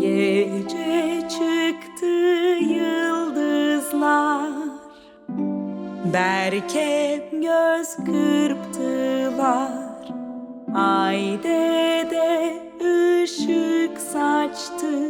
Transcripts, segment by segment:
Gece çıktı yıldızlar. Derken göz kırptılar. Ay de ışık saçtı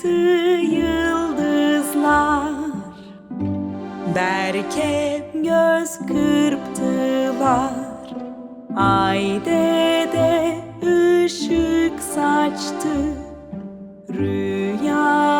çıktı yıldızlar. Derken göz kırptılar. Ay de ışık saçtı. Rüyanı